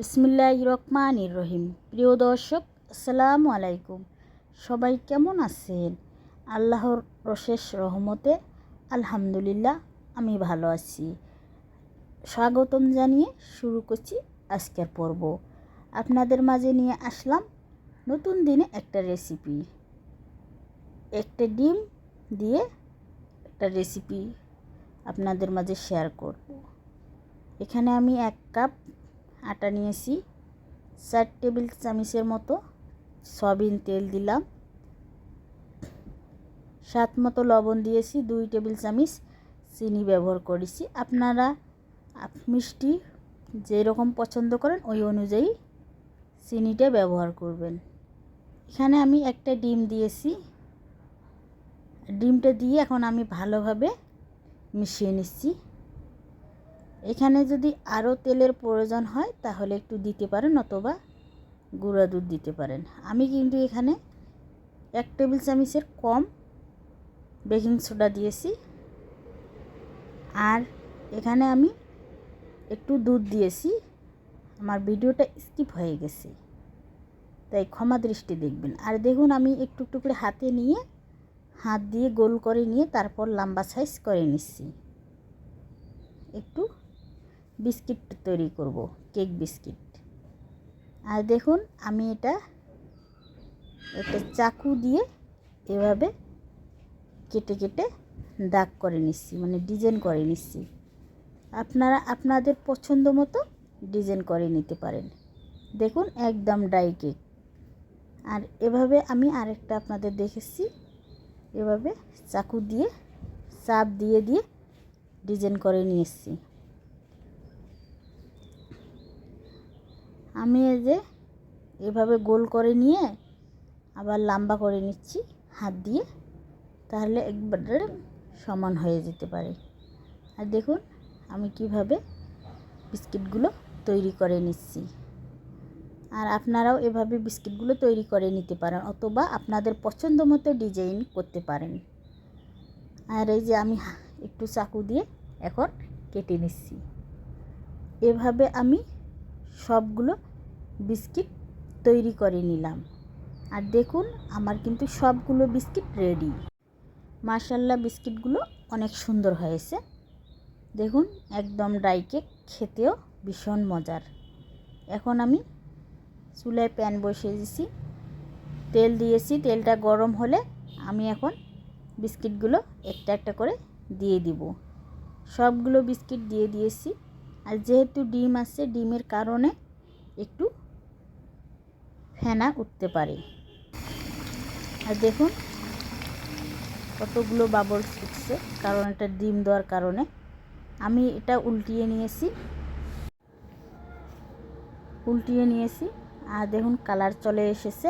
বিসমিল্লাহ রহমান রহিম। প্রিয় দর্শক, আসসালামু আলাইকুম। সবাই কেমন আছেন? আল্লাহর অশেষ রহমতে আলহামদুলিল্লাহ, আমি ভালো আছি। স্বাগতম জানিয়ে শুরু করছি আজকের পর্ব। আপনাদের মাঝে নিয়ে আসলাম নতুন দিনে একটা রেসিপি একটা ডিম দিয়ে একটা রেসিপি আপনাদের মাঝে শেয়ার করব। এখানে আমি এক কাপ আটা নিয়েছি। চার টেবিল চামচের মতো সয়াবিন তেল দিলাম। সাত মতো লবণ দিয়েছি, দুই টেবিল চামচ চিনি ব্যবহার করেছি। আপনারা মিষ্টি যেরকম পছন্দ করেন, ওই অনুযায়ী চিনিটা ব্যবহার করবেন। এখানে আমি একটা ডিম দিয়েছি। ডিমটা দিয়ে এখন আমি ভালোভাবে মিশিয়ে নিচ্ছি। এখানে যদি আরও তেলের প্রয়োজন হয়, তাহলে একটু দিতে পারেন অথবা গুঁড়া দুধ দিতে পারেন। আমি কিন্তু এখানে এক টেবিল চামচের কম বেকিং সোডা দিয়েছি। আর এখানে আমি একটু দুধ দিয়েছি। আমার ভিডিওটা স্কিপ হয়ে গেছে, তাই ক্ষমা দৃষ্টি দেখবেন। আর দেখুন, আমি একটু একটু করে হাতে নিয়ে, হাত দিয়ে গোল করে নিয়ে তারপর লম্বা সাইজ করে নিচ্ছি। একটু বিস্কিট তৈরি করব, কেক বিস্কিট। আর দেখুন, আমি এটা একটা চাকু দিয়ে এভাবে কেটে কেটে দাগ করে নিচ্ছি মানে ডিজাইন করে নিচ্ছি। আপনারা, আপনাদের পছন্দ মতো ডিজাইন করে নিতে পারেন। দেখুন, একদম ড্রাই কেক। আর এভাবে আমি আরেকটা আপনাদের দেখেছি, এভাবে চাকু দিয়ে, চাপ দিয়ে দিয়ে ডিজাইন করে নিয়ে এসেছি আমি এই যে এভাবে গোল করে নিয়ে আবার লম্বা করে নিচ্ছি, হাত দিয়ে। তাহলে একবারে সমান হয়ে যেতে পারে। আর দেখুন, আমি কীভাবে বিস্কিটগুলো তৈরি করে নিচ্ছি। আর আপনারাও এভাবে বিস্কিটগুলো তৈরি করে নিতে পারেন অথবা আপনাদের পছন্দ মতো ডিজাইন করতে পারেন। আর এই যে আমি একটু চাকু দিয়ে এখন কেটে নিচ্ছি। এভাবে আমি সবগুলো বিস্কিট তৈরি করে নিলাম। আর দেখুন, আমার কিন্তু সবগুলো বিস্কিট রেডি। মার্শাল্লাহ বিস্কিটগুলো অনেক সুন্দর হয়েছে। দেখুন, একদম ড্রাই কেক, খেতেও ভীষণ মজার। এখন আমি চুলায় প্যান বসিয়ে দিয়েছি তেল দিয়েছি, তেলটা গরম হলে আমি এখন বিস্কিটগুলো একটা একটা করে দিয়ে দিব। সবগুলো বিস্কিট দিয়ে দিয়েছি। আর যেহেতু ডিম আছে, ডিমের কারণে একটু ফেনা উঠতে পারে। আর দেখুন, কতগুলো বাবলস উঠছে কারণ এটা ডিম দেওয়ার কারণে। আমি এটা উল্টিয়ে নিয়েছি। উল্টিয়ে নিয়েছি, আর দেখুন কালার চলে এসেছে।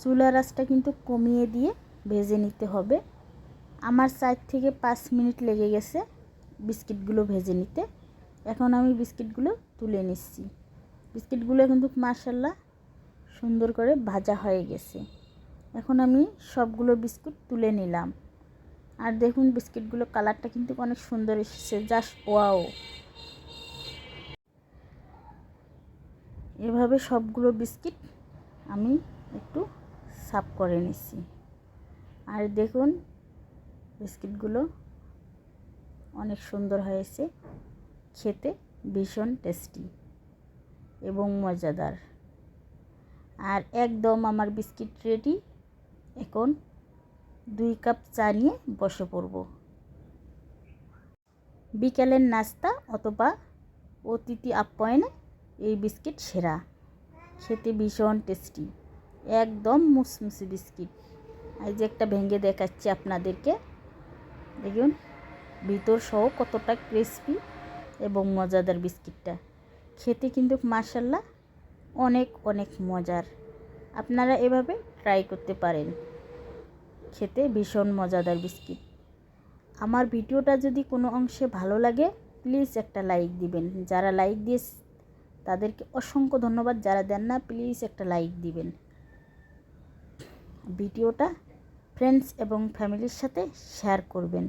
চুলা রাসটা কিন্তু কমিয়ে দিয়ে ভেজে নিতে হবে। আমার চার থেকে পাঁচ মিনিট লেগে গেছে বিস্কিটগুলো ভেজে নিতে। এখন আমি বিস্কিটগুলো তুলে নিচ্ছি। বিস্কিটগুলো কিন্তু মার্শাল্লাহ সুন্দর করে ভাজা হয়ে গেছে। এখন আমি সবগুলো বিস্কুট তুলে নিলাম। আর দেখুন বিস্কিটগুলো কালারটা কিন্তু অনেক সুন্দর এসেছে, জাস্ট ওয়াও। এভাবে সবগুলো বিস্কিট আমি একটু সাফ করে নিচ্ছি। আর দেখুন বিস্কিটগুলো অনেক সুন্দর হয়েছে। খেতে ভীষণ টেস্টি এবং মজাদার। আর একদম আমার বিস্কিট রেডি এখন দুই কাপ চা নিয়ে বসে পড়ব। বিকেলের নাস্তা অথবা অতিথি আপ্যায়নে এই বিস্কিট সেরা। খেতে ভীষণ টেস্টি একদম মুসমুসি বিস্কিট। এই যে একটা ভেঙে দেখাচ্ছি আপনাদেরকে। দেখুন, ভিতর সহ কতটা ক্রিসপি এবং মজাদার বিস্কিটটা। খেতে কিন্তু মার্শাল্লাহ অনেক অনেক মজার। আপনারা এভাবে ট্রাই করতে পারেন। খেতে ভীষণ মজাদার বিস্কিট। আমার ভিডিওটা যদি কোনো অংশে ভালো লাগে প্লিজ একটা লাইক দিবেন। যারা লাইক দিয়ে তাদেরকে অসংখ্য ধন্যবাদ। যারা দেন না প্লিজ একটা লাইক দিবেন। ভিডিওটা ফ্রেন্ডস এবং ফ্যামিলির সাথে শেয়ার করবেন।